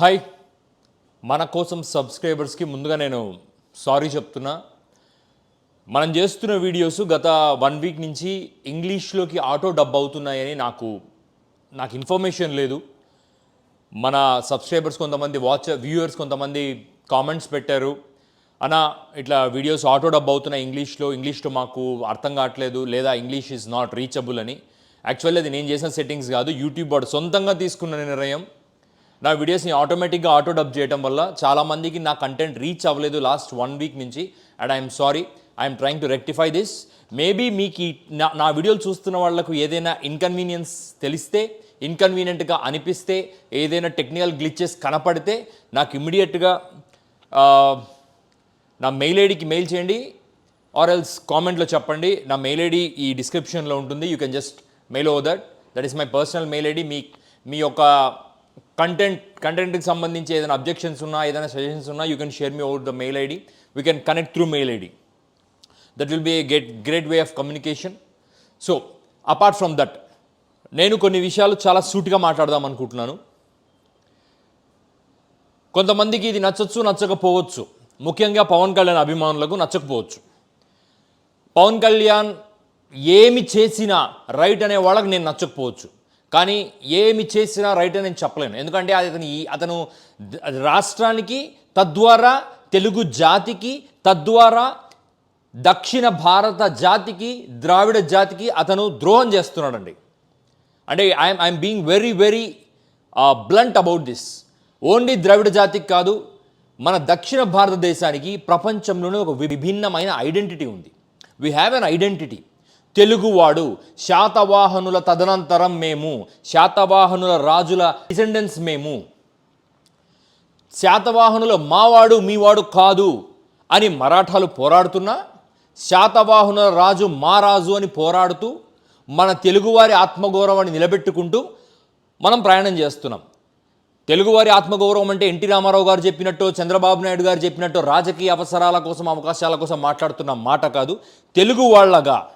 Hi. మన కోసం సబ్స్క్రైబర్స్కి ముందుగా నేను సారీ చెప్తున్నా. మనం చేస్తున్న వీడియోస్ గత వన్ వీక్ నుంచి ఇంగ్లీష్లోకి ఆటో డబ్ అవుతున్నాయని నాకు నాకు ఇన్ఫర్మేషన్ లేదు. మన సబ్స్క్రైబర్స్ కొంతమంది వాచ్ వ్యూయర్స్ కొంతమంది కామెంట్స్ పెట్టారు. అన్న ఇట్లా వీడియోస్ ఆటో డబ్ అవుతున్నాయి ఇంగ్లీష్లో ఇంగ్లీష్లో మాకు అర్థం కావట్లేదు లేదా ఇంగ్లీష్ ఈజ్ నాట్ రీచబుల్ అని. యాక్చువల్లీ అది నేను చేసిన సెట్టింగ్స్ కాదు యూట్యూబ్ వాడు సొంతంగా తీసుకున్న నిర్ణయం. నా వీడియోస్ని ఆటోమేటిక్గా ఆటో డబ్ చేయడం వల్ల చాలామందికి నా కంటెంట్ రీచ్ అవ్వలేదు లాస్ట్ వన్ వీక్ నుంచి. And I'm sorry I'm trying to rectify this maybe మీకు ఈ నా నా వీడియోలు చూస్తున్న వాళ్ళకు ఏదైనా ఇన్కన్వీనియన్స్ తెలిస్తే ఇన్కన్వీనియంట్గా అనిపిస్తే ఏదైనా టెక్నికల్ గ్లిచెస్ కనపడితే నాకు ఇమ్మీడియట్గా నా మెయిల్ ఐడికి మెయిల్ చేయండి. ఆర్ ఎల్స్ కామెంట్లో చెప్పండి. నా మెయిల్ ఐడి ఈ డిస్క్రిప్షన్లో ఉంటుంది. You can just mail over that that is my personal mail ID మీ మీ యొక్క కంటెంట్ కంటెంట్కి సంబంధించి ఏదైనా అబ్జెక్షన్స్ ఉన్నా ఏదైనా సజెషన్స్ ఉన్నా you can share me out the mail ID we can connect through mail ID that will be a get great way of communication so apart from that నేను కొన్ని విషయాలు చాలా సూటిగా మాట్లాడదాం అనుకుంటున్నాను. కొంతమందికి ఇది నచ్చచ్చు నచ్చకపోవచ్చు. ముఖ్యంగా పవన్ కళ్యాణ్ అభిమానులకు నచ్చకపోవచ్చు. పవన్ కళ్యాణ్ ఏమి చేసినా రైట్ అనే వాళ్ళకి నేను నచ్చకపోవచ్చు. కానీ ఏమి చేసినా రైట్ అని నేను చెప్పలేను. ఎందుకంటే అది అతని అతను రాష్ట్రానికి తద్వారా తెలుగు జాతికి తద్వారా దక్షిణ భారత జాతికి ద్రావిడ జాతికి అతను ద్రోహం చేస్తున్నాడండి. అంటే I'm I'm being very very blunt about this. Only ద్రవిడ జాతికి కాదు మన దక్షిణ భారతదేశానికి ప్రపంచంలోనే ఒక విభిన్నమైన ఐడెంటిటీ ఉంది. We have an identity. తెలుగువాడు. శాతవాహనుల తదనంతరం మేము శాతవాహనుల రాజుల డిసెండెన్స్ మేము. శాతవాహనుల మావాడు మీవాడు కాదు అని మరాఠాలు పోరాడుతున్నా శాతవాహనుల రాజు మా రాజు అని పోరాడుతూ మన తెలుగువారి ఆత్మగౌరవాన్ని నిలబెట్టుకుంటూ మనం ప్రయాణం చేస్తున్నాం. తెలుగువారి ఆత్మగౌరవం అంటే ఎన్టీ రామారావు గారు చెప్పినట్టు చంద్రబాబు నాయుడు గారు చెప్పినట్టు రాజకీయ అవసరాల కోసం అవకాశాల కోసం మాట్లాడుతున్న మాట కాదు తెలుగు వాళ్ళగా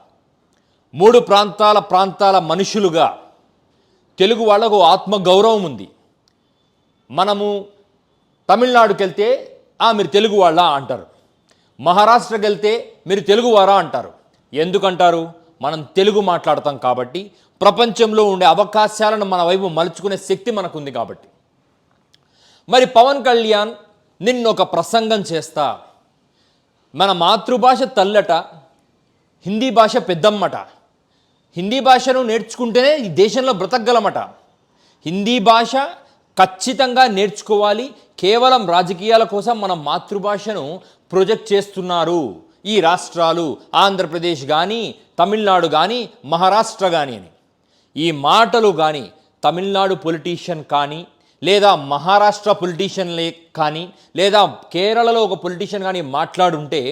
మూడు ప్రాంతాల ప్రాంతాల మనుషులుగా తెలుగు వాళ్ళకు ఆత్మగౌరవం ఉంది. మనము తమిళనాడుకి వెళ్తే "ఆ, మీరు తెలుగు వాళ్ళ? అంటారు. మహారాష్ట్రకి వెళ్తే మీరు తెలుగువారా అంటారు. ఎందుకంటారు? మనం తెలుగు మాట్లాడతాం కాబట్టి ప్రపంచంలో ఉండే అవకాశాలను మన వైపు మలుచుకునే శక్తి మనకుంది కాబట్టి. మరి పవన్ కళ్యాణ్ నిన్న ఒక ప్రసంగం చేస్తా. మన మాతృభాష తల్లట హిందీ భాష పెద్దమ్మట. హిందీ భాషను నేర్చుకుంటేనే ఈ దేశంలో బ్రతకగలమట. హిందీ భాష ఖచ్చితంగా నేర్చుకోవాలి. కేవలం రాజకీయాల కోసం మన మాతృభాషను ప్రొజెక్ట్ చేస్తున్నారు. ఈ రాష్ట్రాలు ఆంధ్రప్రదేశ్ కానీ తమిళనాడు కానీ మహారాష్ట్ర కానీ అని. ఈ మాటలు కానీ తమిళనాడు పొలిటీషియన్ కానీ లేదా మహారాష్ట్ర పొలిటీషియన్లే కానీ లేదా కేరళలో ఒక పొలిటీషియన్ కానీ మాట్లాడుంటే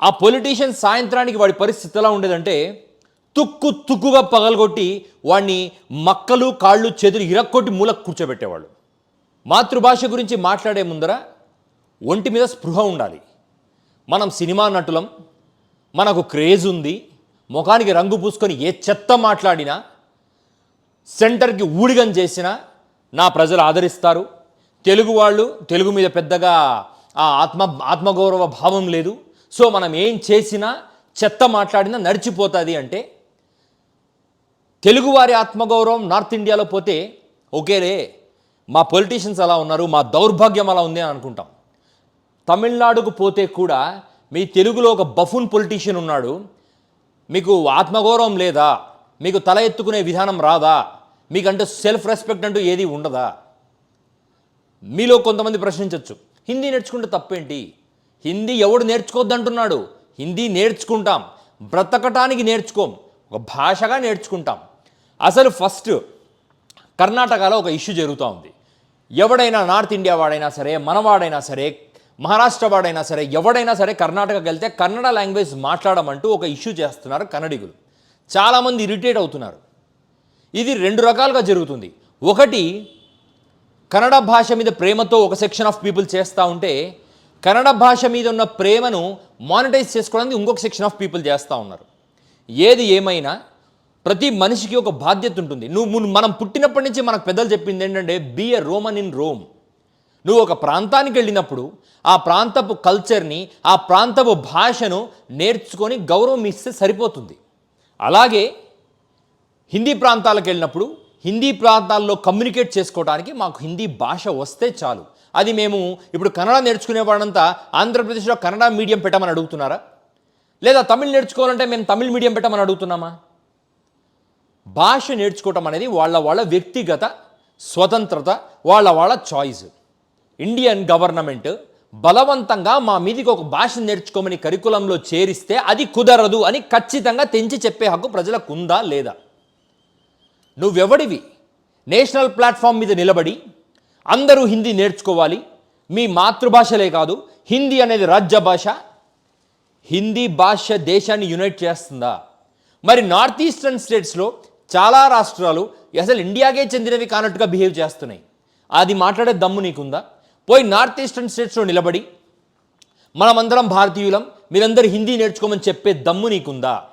ఆ పొలిటీషియన్ సాయంత్రానికి వాడి పరిస్థితి ఎలా ఉండేదంటే తుక్కు తుక్కుగా పగలగొట్టి వాడిని మక్కలు కాళ్ళు చేతులు ఇరక్కొట్టి మూలకు కూర్చోబెట్టేవాళ్ళు. మాతృభాష గురించి మాట్లాడే ముందర ఒంటి మీద స్పృహ ఉండాలి. మనం సినిమా నటులం మనకు క్రేజ్ ఉంది ముఖానికి రంగు పూసుకొని ఏ చెత్త మాట్లాడినా సెంటర్కి ఊడిగం చేసినా నా ప్రజలు ఆదరిస్తారు. తెలుగు వాళ్ళు తెలుగు మీద పెద్దగా ఆ ఆత్మ ఆత్మగౌరవ భావం లేదు. సో మనం ఏం చేసినా చెత్త మాట్లాడినా నడిచిపోతుంది అంటే తెలుగువారి ఆత్మగౌరవం నార్త్ ఇండియాలో పోతే ఓకేలే మా పొలిటీషియన్స్ అలా ఉన్నారు మా దౌర్భాగ్యం అలా ఉంది అని అనుకుంటాం. తమిళనాడుకు పోతే కూడా మీ తెలుగులో ఒక బఫూన్ పొలిటీషియన్ ఉన్నాడు మీకు ఆత్మగౌరవం లేదా మీకు తల ఎత్తుకునే విధానం రాదా మీకంటే సెల్ఫ్ రెస్పెక్ట్ అంటూ ఏది ఉండదా? మీలో కొంతమంది ప్రశ్నించవచ్చు హిందీ నేర్చుకుంటే తప్పేంటి? హిందీ ఎవడు నేర్చుకోవద్దంటున్నాడు హిందీ నేర్చుకుంటాం. బ్రతకటానికి నేర్చుకోం. ఒక భాషగా నేర్చుకుంటాం. అసలు ఫస్ట్ కర్ణాటకలో ఒక ఇష్యూ జరుగుతూ ఉంది. ఎవడైనా నార్త్ ఇండియా వాడైనా సరే మనవాడైనా సరే మహారాష్ట్ర వాడైనా సరే ఎవడైనా సరే కర్ణాటకకి వెళ్తే కన్నడ లాంగ్వేజ్ మాట్లాడమంటూ ఒక ఇష్యూ చేస్తున్నారు కన్నడిగులు. చాలామంది ఇరిటేట్ అవుతున్నారు. ఇది రెండు రకాలుగా జరుగుతుంది. ఒకటి కన్నడ భాష మీద ప్రేమతో ఒక సెక్షన్ ఆఫ్ పీపుల్ చేస్తూ ఉంటే కన్నడ భాష మీద ఉన్న ప్రేమను మానిటైజ్ చేసుకోవడానికి ఇంకొక సెక్షన్ ఆఫ్ పీపుల్ చేస్తూ ఉన్నారు. ఏది ఏమైనా ప్రతి మనిషికి ఒక బాధ్యత ఉంటుంది. నువ్వు మనం పుట్టినప్పటి నుంచి మనకు పెద్దలు చెప్పింది ఏంటంటే be a Roman in Rome నువ్వు ఒక ప్రాంతానికి వెళ్ళినప్పుడు ఆ ప్రాంతపు కల్చర్ని ఆ ప్రాంతపు భాషను నేర్చుకొని గౌరవం ఇస్తే సరిపోతుంది. అలాగే హిందీ ప్రాంతాలకు వెళ్ళినప్పుడు హిందీ ప్రాంతాల్లో కమ్యూనికేట్ చేసుకోవడానికి మాకు హిందీ భాష వస్తే చాలు. అది మేము ఇప్పుడు కన్నడ నేర్చుకునే వాళ్ళంతా ఆంధ్రప్రదేశ్లో కన్నడ మీడియం పెట్టమని అడుగుతున్నారా? లేదా తమిళ్ నేర్చుకోవాలంటే మేము తమిళ్ మీడియం పెట్టమని అడుగుతున్నామా? భాష నేర్చుకోవటం అనేది వాళ్ళ వాళ్ళ వ్యక్తిగత స్వతంత్రత వాళ్ళ వాళ్ళ చాయిస్ ఇండియన్ గవర్నమెంట్ బలవంతంగా మా మీదికి ఒక భాష నేర్చుకోమని కరికులంలో చేరిస్తే అది కుదరదు అని ఖచ్చితంగా తెంచి చెప్పే హక్కు ప్రజలకు ఉందా లేదా? నువ్వెవడివి? నేషనల్ ప్లాట్ఫామ్ మీద నిలబడి అందరూ హిందీ నేర్చుకోవాలి. మీ మాతృభాషలే కాదు హిందీ అనేది రాజ్య భాష. హిందీ భాష దేశాన్ని యునైట్ చేస్తుందా? మరి నార్త్ ఈస్టర్న్ స్టేట్స్లో చాలా రాష్ట్రాలు అసలు ఇండియాకే చెందినవి కానట్టుగా బిహేవ్ చేస్తున్నాయి. అది మాట్లాడే దమ్ము నీకుందా? పోయి నార్త్ ఈస్టర్న్ స్టేట్స్లో నిలబడి మనమందరం భారతీయులం మీరందరూ హిందీ నేర్చుకోమని చెప్పే దమ్ము నీకుందా?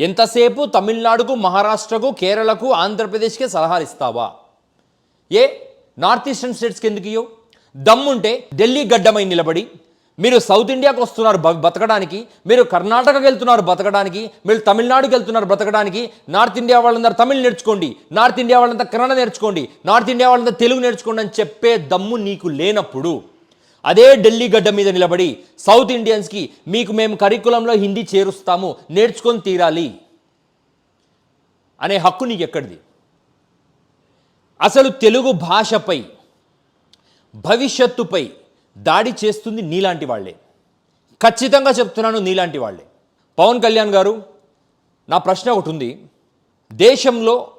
ఎంతసేపు తమిళనాడుకు మహారాష్ట్రకు కేరళకు ఆంధ్రప్రదేశ్కే సలహాలు ఇస్తావా? ఏ? నార్త్ ఈస్టర్న్ స్టేట్స్కి ఎందుకు దమ్ముంటే ఢిల్లీ గడ్డమై నిలబడి మీరు సౌత్ ఇండియాకు వస్తున్నారు బ- బతకడానికి మీరు కర్ణాటకకి వెళ్తున్నారు బతకడానికి మీరు తమిళనాడుకి వెళ్తున్నారు బ్రతకడానికి నార్త్ ఇండియా వాళ్ళందరూ తమిళ్ నేర్చుకోండి నార్త్ ఇండియా వాళ్ళంతా కన్నడ నేర్చుకోండి నార్త్ ఇండియా వాళ్ళంతా తెలుగు నేర్చుకోండి అని చెప్పే దమ్ము నీకు లేనప్పుడు అదే ఢిల్లీ గడ్డ మీద నిలబడి సౌత్ ఇండియన్స్కి మీకు మేము కరికులంలో హిందీ చేరుస్తాము నేర్చుకొని తీరాలి అనే హక్కు నీకు ఎక్కడిది అసలు తెలుగు భాషపై భవిష్యత్తుపై దాడి చేస్తుంది నీలాంటి వాళ్ళే. ఖచ్చితంగా చెప్తున్నాను నీలాంటి వాళ్ళే. పవన్ కళ్యాణ్ గారు నా ప్రశ్న ఒకటి ఉంది. దేశంలో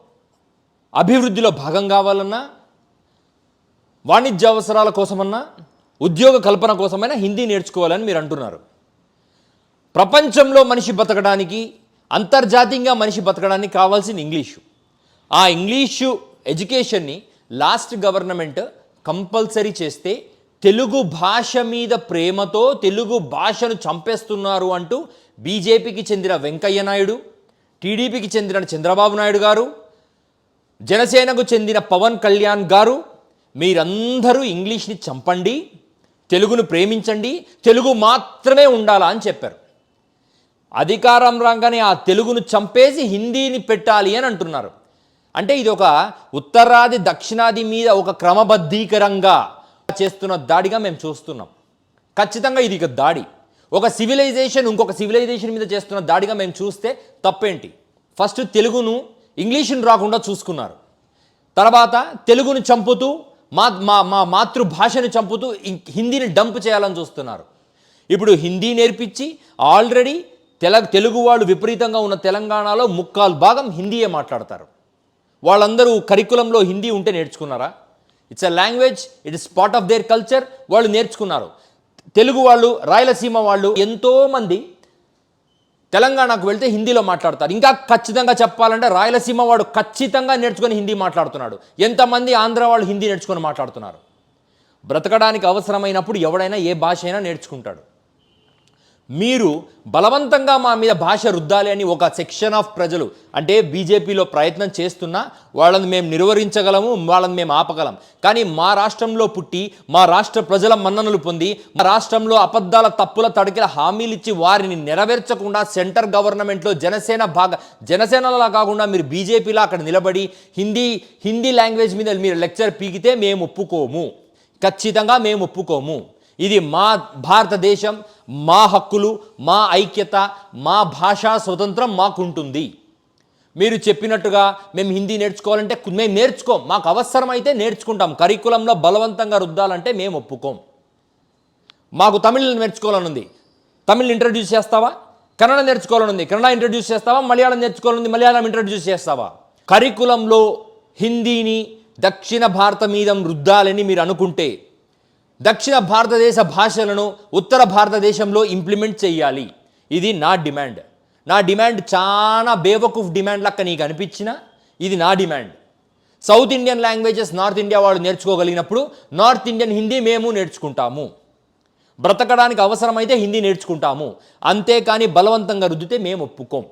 అభివృద్ధిలో భాగం కావాలన్నా వాణిజ్య అవసరాల కోసమన్నా ఉద్యోగ కల్పన కోసమైనా హిందీ నేర్చుకోవాలని మీరు అంటున్నారు. ప్రపంచంలో మనిషి బతకడానికి అంతర్జాతీయంగా మనిషి బతకడానికి కావాల్సిన ఇంగ్లీషు. ఆ ఇంగ్లీషు ఎడ్యుకేషన్ని లాస్ట్ గవర్నమెంట్ కంపల్సరీ చేస్తే తెలుగు భాష మీద ప్రేమతో తెలుగు భాషను చంపేస్తున్నారు అంటూ బీజేపీకి చెందిన వెంకయ్య నాయుడు టీడీపీకి చెందిన చంద్రబాబు నాయుడు గారు జనసేనకు చెందిన పవన్ కళ్యాణ్ గారు మీరందరూ ఇంగ్లీష్ని చంపండి తెలుగును ప్రేమించండి తెలుగు మాత్రమే ఉండాలా అని చెప్పారు. అధికారం రాగానే ఆ తెలుగును చంపేసి హిందీని పెట్టాలి అని అంటున్నారు. అంటే ఇది ఒక ఉత్తరాది దక్షిణాది మీద ఒక క్రమబద్ధీకరంగా చేస్తున్న దాడిగా మేము చూస్తున్నాం. ఖచ్చితంగా ఇది ఇక దాడి. ఒక సివిలైజేషన్ ఇంకొక సివిలైజేషన్ మీద చేస్తున్న దాడిగా మేము చూస్తే తప్పేంటి? ఫస్ట్ తెలుగును ఇంగ్లీషును రాకుండా చూసుకున్నారు. తర్వాత తెలుగును చంపుతూ మా మా మా మాతృభాషను చంపుతూ హిందీని డంప్ చేయాలని చూస్తున్నారు. ఇప్పుడు హిందీ నేర్పించి ఆల్రెడీ తెల తెలుగు వాళ్ళు విపరీతంగా ఉన్న తెలంగాణలో ముక్కాలు భాగం హిందీయే మాట్లాడతారు. వాళ్ళందరూ కరికులంలో హిందీ ఉంటే నేర్చుకున్నారా? It's a language it is part of their culture వాళ్ళు నేర్చుకున్నారు. తెలుగు వాళ్ళు రాయలసీమ వాళ్ళు ఎంతోమంది తెలంగాణకు వెళ్తే హిందీలో మాట్లాడతారు. ఇంకా ఖచ్చితంగా చెప్పాలంటే రాయలసీమ వాడు ఖచ్చితంగా నేర్చుకొని హిందీ మాట్లాడుతున్నాడు. ఎంతమంది ఆంధ్ర వాళ్ళు హిందీ నేర్చుకొని మాట్లాడుతున్నారు? బ్రతకడానికి అవసరమైనప్పుడు ఎవడైనా ఏ భాష అయినా నేర్చుకుంటాడు. మీరు బలవంతంగా మా మీద భాష రుద్దాలి అని ఒక సెక్షన్ ఆఫ్ ప్రజలు అంటే బీజేపీలో ప్రయత్నం చేస్తున్నా వాళ్ళని మేము నిర్వహించగలము వాళ్ళని మేము ఆపగలం. కానీ మా రాష్ట్రంలో పుట్టి మా రాష్ట్ర ప్రజల మన్ననలు పొంది మా రాష్ట్రంలో అబద్ధాల తప్పుల తడికిల హామీలు ఇచ్చి వారిని నెరవేర్చకుండా సెంటర్ గవర్నమెంట్లో జనసేన భాగ జనసేనలా కాకుండా మీరు బీజేపీలో అక్కడ నిలబడి హిందీ హిందీ లాంగ్వేజ్ మీద మీరు లెక్చర్ పీకితే మేము ఒప్పుకోము. ఖచ్చితంగా మేము ఒప్పుకోము. ఇది మా భారతదేశం మా హక్కులు మా ఐక్యత మా భాషా స్వతంత్రం మాకుంటుంది. మీరు చెప్పినట్టుగా మేము హిందీ నేర్చుకోవాలంటే మేము నేర్చుకోం. మాకు అవసరమైతే నేర్చుకుంటాం. కరికులంలో బలవంతంగా రుద్దాలంటే మేము ఒప్పుకోం. మాకు తమిళ్ నేర్చుకోవాలని ఉంది తమిళ్ ఇంట్రడ్యూస్ చేస్తావా? కన్నడ నేర్చుకోవాలనుంది. కన్నడ ఇంట్రడ్యూస్ చేస్తావా? మలయాళం నేర్చుకోవాలని ఉంది మలయాళం ఇంట్రడ్యూస్ చేస్తావా? కరికులంలో హిందీని దక్షిణ భారత మీద రుద్దాలని మీరు అనుకుంటే దక్షిణ భారతదేశ భాషలను ఉత్తర భారతదేశంలో ఇంప్లిమెంట్ చేయాలి. ఇది నా డిమాండ్ నా డిమాండ్ చాలా బేవకూఫ్ డిమాండ్ లెక్క నీకు అనిపించిన ఇది నా demand South Indian languages North India వాళ్ళు నేర్చుకోగలిగినప్పుడు నార్త్ ఇండియన్ హిందీ మేము నేర్చుకుంటాము. బ్రతకడానికి అవసరమైతే హిందీ నేర్చుకుంటాము. అంతేకాని బలవంతంగా రుద్దితే మేము ఒప్పుకోం.